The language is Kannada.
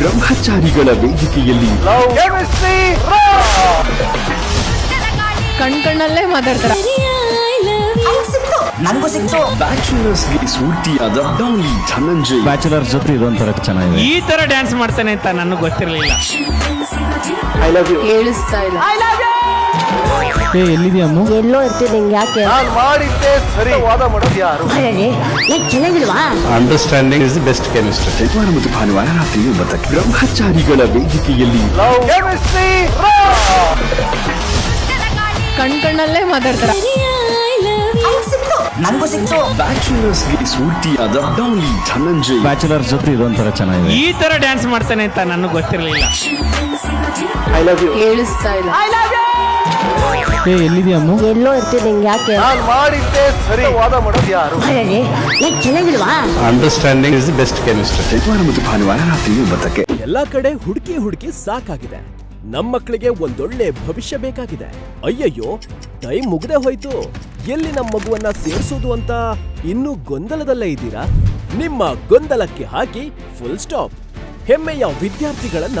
ಬ್ರಹ್ಮಚಾರಿಗಳ ವೇದಿಕೆಯಲ್ಲಿ ಕಣ್ ಕಣ್ಣಲ್ಲೇ ಮಾತಾಡ್ತಾರೆ. ನನಗೂ ಸಿಕ್ತು. ಬ್ಯಾಚುಲರ್ಸ್ಗೆ ಸ್ಫೂರ್ತಿಯಾದ ಡಾಲಿ ಧನಂಜಯ್. ಬ್ಯಾಚುಲರ್ ಜೊತೆ ಇದೊಂಥರ ಚೆನ್ನಾಗಿದೆ. ಈ ತರ ಡ್ಯಾನ್ಸ್ ಮಾಡ್ತಾನೆ ಅಂತ ನನಗೆ ಗೊತ್ತಿರಲಿಲ್ಲ. ಐ ಲವ್ ಯು ಕೇಳಿಸ್ತಾ ಇಲ್ಲ. ಏ ಎಲ್ಲಿದೆಯಾ ಅಮ್ಮ? ಎಲ್ಲೋ ಇರ್ತೀನಿ ನಿಂಗೆ ಯಾಕೆ? ಅರೆ ಯಾಕೆ ಚೆನ್ನಾಗಿಲ್ವಾ? ಅಂಡರ್ಸ್ಟ್ಯಾಂಡಿಂಗ್ ಇಸ್ ಬೆಸ್ಟ್ ಕೆಮಿಸ್ಟ್ರಿ ಶನಿವಾರ ಮತ್ತು ಭಾನುವಾರ ರಾತ್ರಿ ಒಂಬತ್ತಕ್ಕೆ. ಬ್ರಹ್ಮಚಾರಿಗಳ ವೇದಿಕೆಯಲ್ಲಿ ಕಣ್ ಕಣ್ಣಲ್ಲೇ ಮಾತಾಡ್ತಾರ. ನನಗೂ ಸಿಕ್ತು. ಬ್ಯಾಚುಲರ್ಸ್ಗೆ ಸ್ಫೂರ್ತಿಯಾದ ಡಾಲಿ ಧನಂಜಯ್. ಬ್ಯಾಚುಲರ್ ಜೊತೆ ಇದೊಂಥರ ಚೆನ್ನಾಗಿದೆ. ಈ ತರ ಡ್ಯಾನ್ಸ್ ಮಾಡ್ತಾನೆ ಅಂತ ನನಗೆ ಗೊತ್ತಿರಲಿಲ್ಲ. ಐ ಲವ್ ಯು ಕೇಳಿಸ್ತಾ ಇಲ್ಲ. ಏ ಎಲ್ಲಿದೆಯಾ ಅಮ್ಮ? ಎಲ್ಲೋ ಇರ್ತೀನಿ ನಿಂಗೆ ಯಾಕೆ? ಅರೆ ಯಾಕೆ ಚೆನ್ನಾಗಿಲ್ವಾ? ಅಂಡರ್ಸ್ಟ್ಯಾಂಡಿಂಗ್ ಇಸ್ ಬೆಸ್ಟ್ ಕೆಮಿಸ್ಟ್ರಿ ಶನಿವಾರ ಮತ್ತು ಭಾನುವಾರ ರಾತ್ರಿ ಒಂಬತ್ತಕ್ಕೆ. ಎಲ್ಲಾ ಕಡೆ ಹುಡುಕಿ ಹುಡುಕಿ ಸಾಕಾಗಿದೆ. ನಮ್ಮ ಮಕ್ಕಳಿಗೆ ಒಂದೊಳ್ಳೆ ಭವಿಷ್ಯ ಬೇಕಾಗಿದೆ. ಅಯ್ಯಯ್ಯೋ ಟೈಮ್ ಮುಗ್ದೆ ಹೋಯ್ತು. ಎಲ್ಲಿ ನಮ್ಮ ಮಗುವನ್ನ ಸೇರಿಸೋದು ಅಂತ ಇನ್ನೂ ಗೊಂದಲದಲ್ಲೇ ಇದ್ದೀರಾ? ನಿಮ್ಮ ಗೊಂದಲಕ್ಕೆ ಹಾಕಿ ಫುಲ್ ಸ್ಟಾಪ್ ಹೆಮ್ಮೆಯ ವಿದ್ಯಾರ್ಥಿಗಳನ್ನ